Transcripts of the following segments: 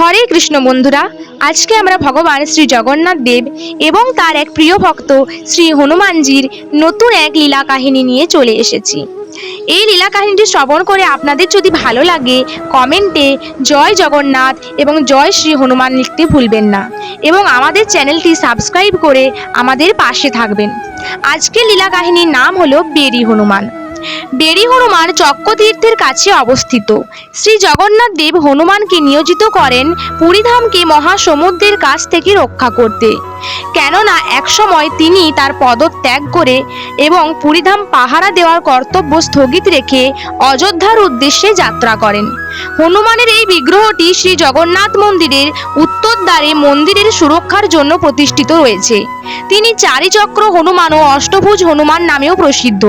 হরে কৃষ্ণ বন্ধুরা, আজকে আমরা ভগবান শ্রী জগন্নাথ দেব এবং তার এক প্রিয় ভক্ত শ্রী হনুমানজির নতুন এক লীলা কাহিনী নিয়ে চলে এসেছি। এই লীলা কাহিনীটি শ্রবণ করে আপনাদের যদি ভালো লাগে, কমেন্টে জয় জগন্নাথ এবং জয় শ্রী হনুমান লিখতে ভুলবেন না এবং আমাদের চ্যানেলটি সাবস্ক্রাইব করে আমাদের পাশে থাকবেন। আজকের লীলা কাহিনীর নাম হলো বেরি হনুমান। বেরি হনুমান চক্রতীর্থের কাছে অবস্থিত। শ্রী জগন্নাথ দেব হনুমানকে নিয়োজিত করেন পুরীধামকে মহাসমুদ্রের কাছ থেকে রক্ষা করতে। কেননা একসময় তিনি তার পদত্যাগ করে এবং পুরীধাম পাহারা দেওয়ার কর্তব্য স্থগিত রেখে অযোধ্যার উদ্দেশ্যে যাত্রা করেন। হনুমানের এই বিগ্রহটি শ্রী জগন্নাথ মন্দিরের উত্তরদ্বারে মন্দিরের সুরক্ষার জন্য প্রতিষ্ঠিত রয়েছে। তিনি চারিচক্র হনুমান ও অষ্টভুজ হনুমান নামেও প্রসিদ্ধ।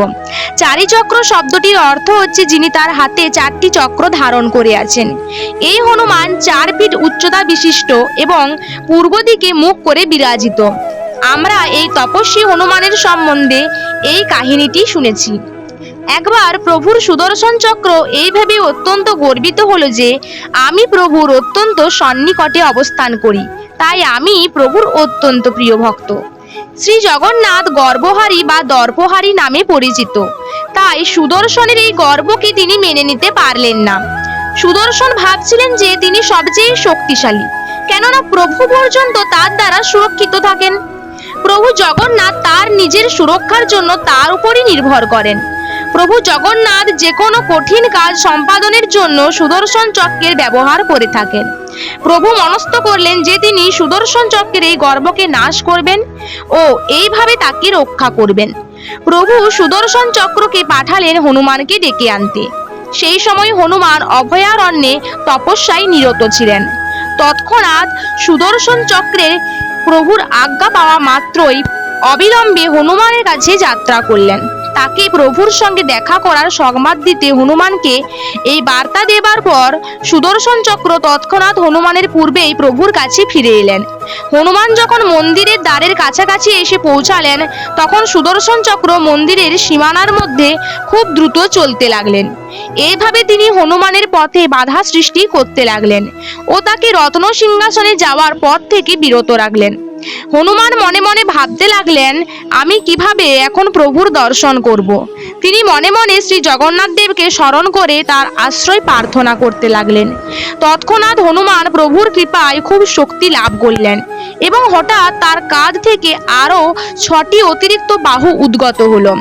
চারিচক্র শব্দটির অর্থ হচ্ছে যিনি তার হাতে চারটি চক্র ধারণ করে আছেন। এই হনুমান চার ফিট উচ্চতা বিশিষ্ট এবং পূর্ব দিকে মুখ করে বিরাজিত। আমরা এই তপস্বী হনুমানের সম্বন্ধে এই কাহিনীটি শুনেছি। একবার প্রভুর সুদর্শন চক্র এই ভেবে অত্যন্ত গর্বিত হলো যে, আমি প্রভুর অত্যন্ত সন্নিকটে অবস্থান করি। তাই আমি প্রভুর অত্যন্ত প্রিয় ভক্ত। শ্রী জগন্নাথ গর্বহারী বা দর্পহারী নামে পরিচিত। তাই সুদর্শনের এই গর্বকে তিনি মেনে নিতে পারলেন না। সুদর্শন ভাবছিলেন যে, তিনি সবচেয়ে শক্তিশালী। কেননা প্রভু পর্যন্ত তার দ্বারা সুরক্ষিত থাকেন। প্রভু জগন্নাথ তার নিজের সুরক্ষার জন্য তার উপরই নির্ভর করেন। প্রভু জগন্নাথ যে কোনো কঠিন কাজ সম্পাদনের জন্য সুদর্শন চক্রের ব্যবহার করে থাকেন। প্রভু মনস্থ করলেন যে তিনি সুদর্শন চক্রের এই গর্বকে নাশ করবেন ও এইভাবে তাকে রক্ষা করবেন। প্রভু সুদর্শন চক্রকে পাঠালেন হনুমানকে ডেকে আনতে। সেই সময় হনুমান অভয়ারণ্যে তপস্যায় নিরত ছিলেন। তৎক্ষণাৎ সুদর্শন চক্রের প্রভুর আজ্ঞা পাওয়া মাত্রই অবিলম্বে হনুমানের কাছে যাত্রা করলেন। তাকে প্রভুর সঙ্গে দেখা করার সংবাদ দিতে হনুমানকে এই বার্তা দেবার পর সুদর্শন চক্র তৎক্ষণাৎ হনুমানের পূর্বেই প্রভুর কাছে ফিরে এলেন। হনুমান যখন মন্দিরের দ্বারের কাছাকাছি এসে পৌঁছালেন, তখন সুদর্শন চক্র মন্দিরের সীমানার মধ্যে খুব দ্রুত চলতে লাগলেন। এইভাবে তিনি হনুমানের পথে বাধা সৃষ্টি করতে লাগলেন ও তাকে রত্ন সিংহাসনে যাওয়ার পথ থেকে বিরত রাখলেন। হনুমান মনে মনে ভাবতে লাগলেন, আমি কীভাবে এখন প্রভুর দর্শন করব। তিনি মনে মনে শ্রী জগন্নাথ দেবকে স্মরণ করে তার আশ্রয় প্রার্থনা করতে লাগলেন তৎক্ষণাৎ হনুমান প্রভুর কৃপায় খুব শক্তি লাভ করলেন এবং হঠাৎ তার কাঁধ থেকে আরও ছটি অতিরিক্ত বাহু উদ্গত হলো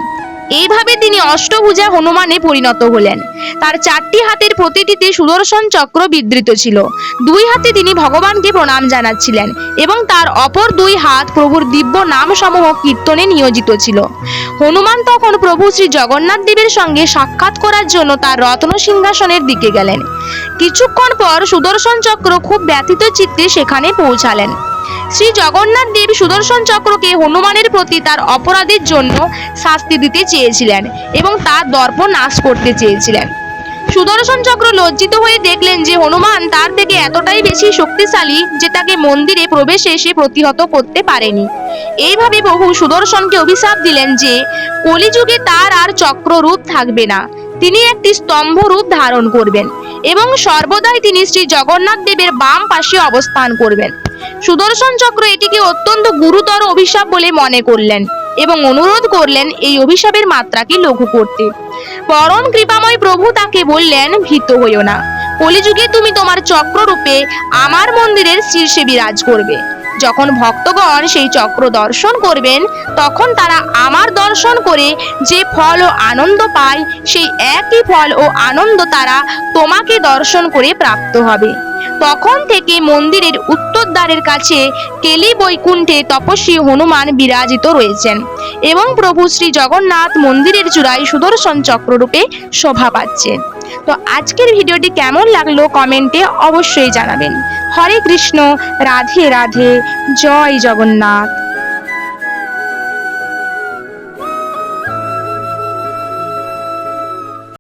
এইভাবে তিনি অষ্টভুজা হনুমানে পরিণত হলেন। তার চারটি হাতের প্রতিটিতে সুদর্শন চক্র বিধৃত ছিল। দুই হাতে তিনি ভগবানকে প্রণাম জানাচ্ছিলেন এবং তার অপর দুই হাত প্রভুর দিব্য নামসমূহ কীর্তনে নিয়োজিত ছিল। হনুমান তখন প্রভু শ্রী জগন্নাথ দেবের সঙ্গে সাক্ষাৎ করার জন্য তার রত্ন সিংহাসনের দিকে গেলেন। কিছুক্ষণ পর সুদর্শন চক্র খুব ব্যথিত চিত্তে সেখানে পৌঁছালেন। শ্রী জগন্নাথ দেব সুদর্শন চক্রকে হনুমানের প্রতি তার অপরাধের জন্য শাস্তি দিতে চেয়েছিলেন এবং তার দর্প নাশ করতে চেয়েছিলেন। সুদর্শন চক্র লজ্জিত হয়ে দেখলেন যে হনুমান তার থেকে এতটাই বেশি শক্তিশালী যে তাকে মন্দিরে প্রবেশে এসে প্রতিহত করতে পারেনি। এইভাবে বহু সুদর্শনকে অভিশাপ দিলেন যে কলিযুগে তার আর চক্র রূপ থাকবে না। তিনি একটি স্তম্ভ রূপ ধারণ করবেন এবং সর্বদাই তিনি শ্রী জগন্নাথ দেবের বাম পাশে অবস্থান করবেন। সুদর্শন চক্র এটিকে অত্যন্ত গুরুতর অভিশাপ বলে মনে করলেন এবং অনুরোধ করলেন এই অভিশাপের মাত্রাকে লঘু করতে। পরম কৃপাময় প্রভু তাকে বললেন, ভীত হইও না। কলিযুগে তুমি তোমার চক্ররূপে আমার মন্দিরের শীর্ষে বিরাজ করবে। যখন ভক্তগণ সেই চক্র দর্শন করবেন, তখন তারা আমার দর্শন করে যে ফল ও আনন্দ পায়, সেই একই ফল ও আনন্দ তারা তোমাকে দর্শন করে প্রাপ্ত হবে। তখন থেকে মন্দিরের উত্তর দ্বারের কাছে কেলি বৈকুণ্ঠে তপস্বী হনুমান বিরাজিত রয়েছেন এবং প্রভু শ্রী জগন্নাথ মন্দিরের চূড়ায় সুদর্শন চক্ররূপে শোভা পাচ্ছে। তো আজকের ভিডিওটি কেমন লাগল কমেন্টে অবশ্যই জানাবেন। হরে কৃষ্ণ, রাধে রাধে, জয় জগন্নাথ।